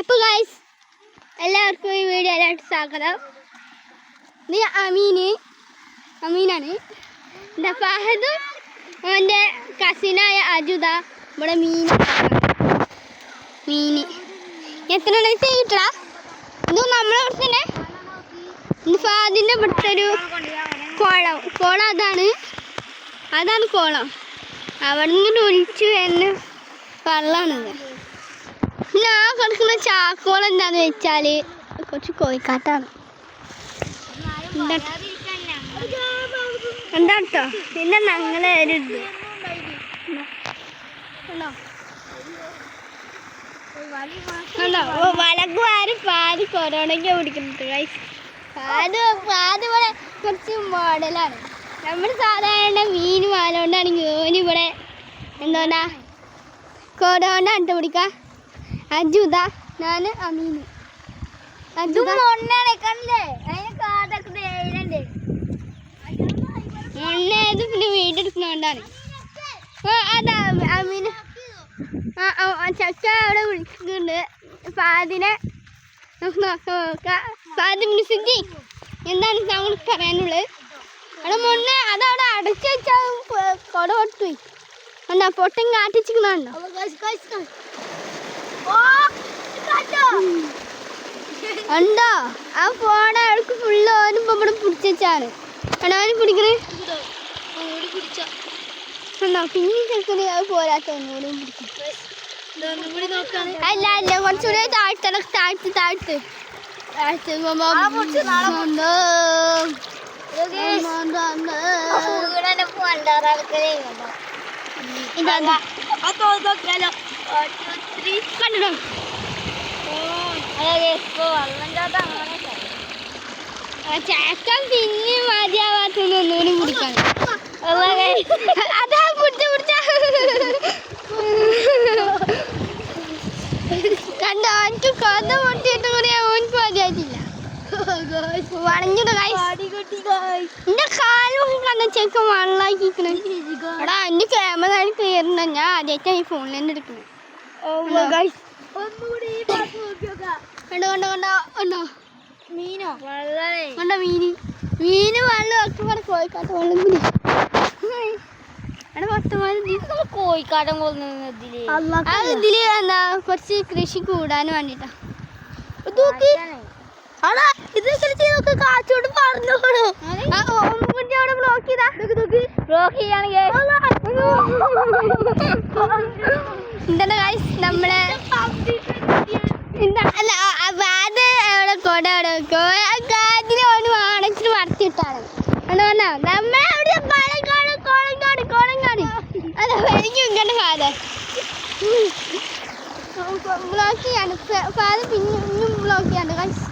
അപ്പൊ ഗായ്സ് എല്ലാവർക്കും ഈ വീഡിയോയിലായിട്ട് സ്വാഗതം. ഇത് അമീന് അമീനാണ്. എന്താ ഫഹദും അവന്റെ കസിനായ അജുദ ഇവിടെ മീൻ മീന് എത്ര ഡേറ്റ് കിട്ടടാ ഇത് നമ്മളെ കുറച്ച് തന്നെ ഫാദിന്റെ ഇവിടുത്തെ ഒരു കുളം. കുളം അതാണ്. അതാണ് കുളം. അവിടെ നിന്ന് ഒലിച്ചു വരുന്ന വെള്ളമാണിത്. പിന്നെ കൊടുക്കുന്ന ചാക്കോൾ എന്താന്ന് വെച്ചാൽ കുറച്ച് കോഴിക്കാട്ടാണ്. എന്താ കേട്ടോ? പിന്നെ ഞങ്ങളെ ഒരു വലക്ക് ആരും പാതി കൊറോണയ്ക്ക് പിടിക്കുന്നത് പാൽ പാൽ ഇവിടെ കുറച്ച് മോഡലാണ്. നമ്മൾ സാധാരണ മീൻ വാലോണ്ടാണെങ്കിൽ ഓന് ഇവിടെ എന്താ കൊറോണ കണ്ടുപിടിക്കാം. പിടിക്കാം അജുദ ഞാൻ അമീന്. അജുദ മണ്ണേത് പിന്നെ വീടെടുക്കുന്നോണ്ടാണ് ആ അതാ അമീന്. ആ ആ, ആ, ചക്ക അവിടെ വിളിക്കുന്നുണ്ട്. ഫാദിനെ നമുക്ക് നോക്കാം. നോക്കാം ഫാദി മിനിസിജി എന്താണ് നമ്മൾ പറയാനുള്ളത്? അവിടെ മുന്നേ അതവിടെ അടച്ചു വെച്ചാൽ കൊട പൊട്ടുപോയി എന്താ പൊട്ടൻ കാട്ടിച്ചിരിക്കണുണ്ടോ ഉണ്ടോ ആ ഫോൺ അവൾക്ക് ഫുള്ള് ഓനും ഇവിടെ പിടിച്ചാണ് കണവന് പിടിക്കണേ? പിന്നെ ചെറുക്കണേ അത് പോരാത്ത പിടിക്കും. അല്ല അല്ല കുറച്ചുകൂടെ താഴ്ത്തണം താഴ്ത്ത് താഴ്ത്ത്. താഴ്ത്ത്? ഇതാ കണ്ടോ? ആ ചാക്ക പിന്നെ മതിയാവാത്തൊന്നും ഒന്നുകൂടി കുടിക്കാൻ. അതാ. പിടിച്ച പിടിച്ച കണ്ടോ എനിക്ക് കൊത പൊട്ടിയിട്ട് കൂടി ഓനിക്ക് മതിയായിട്ടില്ല. വളഞ്ഞിട്ട് എന്റെ കാലും കണ്ട ചെക്ക വെള്ളാക്കിക്കണേ എടാ എന്റെ ക്യാമറ ക്ലിയർ ഞാൻ ആദ്യമായിട്ടാണ് ഈ ഫോണിൽ തന്നെ എടുക്കുന്നത് കണ്ടോ കണ്ടോ കണ്ടോ കണ്ടോ? മീനോ? കണ്ടോ മീന്? മീന് വെള്ളം ഒക്കെ കൂടെ കോഴിക്കാത്ത വെള്ളം കൂടി എടാ പത്തമാര് കോഴിക്കാടൻ കൊന്നതിൽ അത് ഇതിൽ എന്താ കുറച്ച് കൃഷി കൂടാൻ വേണ്ടിട്ടാ. അടാ ഇത് ചെയ്തൊക്കെ കാച്ചോട് പറഞ്ഞോളൂ ഓമ്മക്കുട്ടി അവിടെ ബ്ലോക്ക് ചെയ്താ. ബ്ലോക്ക് ചെയ്യുകയാണെങ്കിൽ എന്താണ് ഗൈസ് നമ്മളെ എന്താ അല്ല ബാത് അവിടെ കൊട അവിടെ കാതിന് ഓന് വാണച്ചിട്ട് മറച്ചിട്ടാണ് അതുകൊണ്ടാ നമ്മളെ അവിടെ അല്ല ബ്ലോക്ക് ചെയ്യാണ്. ഫാദർ പിന്നെ ബ്ലോക്ക് ചെയ്യാണ് ഗൈസ്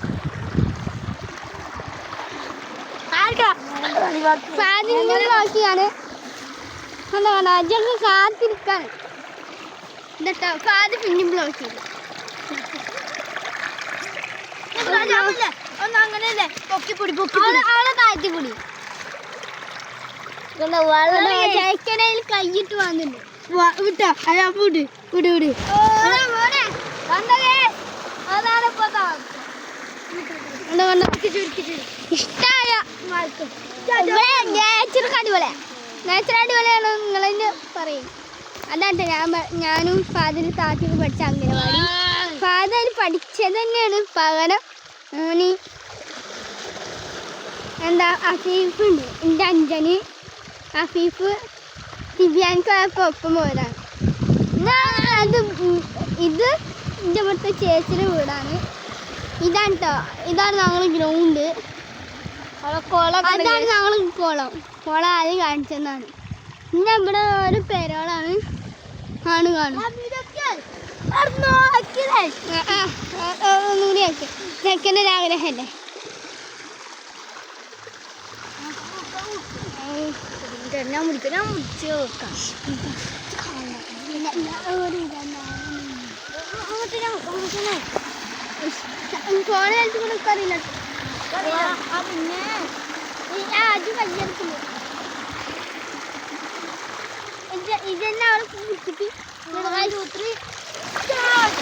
ബ്ലോക്ക് ചെയ്യാണ്. എന്താ കാത്തിരിക്കാണ് എന്നിട്ടോ ഫാദർ പിന്നെയും ബ്ലോക്ക് ചെയ്തു. ഒന്ന് അങ്ങനെയല്ലേ പൊക്കിപ്പൊടി അവളെ അവളെ താഴ്ത്തി പിടി. ചേക്കനയിൽ കൈയിട്ട് വന്നിട്ടുണ്ട് വിട്ടോ? അതാ വിട് വിട് വിട്. ഇഷ്ടായ നേച്ചർ അടിപൊളിയാണ് നിങ്ങളെന്നെ പറയും. അതാട്ടെ ഞാൻ ഞാനും ഫാദർ താത്തിയൊക്കെ പഠിച്ച അംഗനവാടി. ഫാദർ പഠിച്ചത് തന്നെയാണ്. പകരം ഓന് എന്താ അഫീഫ് ഉണ്ട്. എന്റെ അഞ്ചന് അഫീഫ് ദിവ്യാൻക്കൊക്കെ ഒപ്പം പോയതാണ്. അത് ഇത് എന്റെ ഇവിടുത്തെ ചേച്ചിയുടെ വീടാണ്. ഇതാണ് കേട്ടോ ഇതാണ് ഞങ്ങൾ ഗ്രൗണ്ട് അതാണ് ഞങ്ങൾ കുളം. കുളം ആദ്യം കാണിച്ചതാണ്. പിന്നെ ഇവിടെ ഒരു പെരോളാണ് ആണ് കാണും ഒന്നുകൂടി ആക്കി. ചെക്കന്റെ ആഗ്രഹമല്ലേ ഞാൻ മുടിക്കാം? ഞാൻ മുടിച്ച് നോക്കാം. ഫോൺ കളിച്ച് കൊടുക്കാറില്ല പിന്നെ അത് കയ്യെടുക്കുന്നു ഇതെന്നെ അവിടെ കുട്ടി one, two, three, start!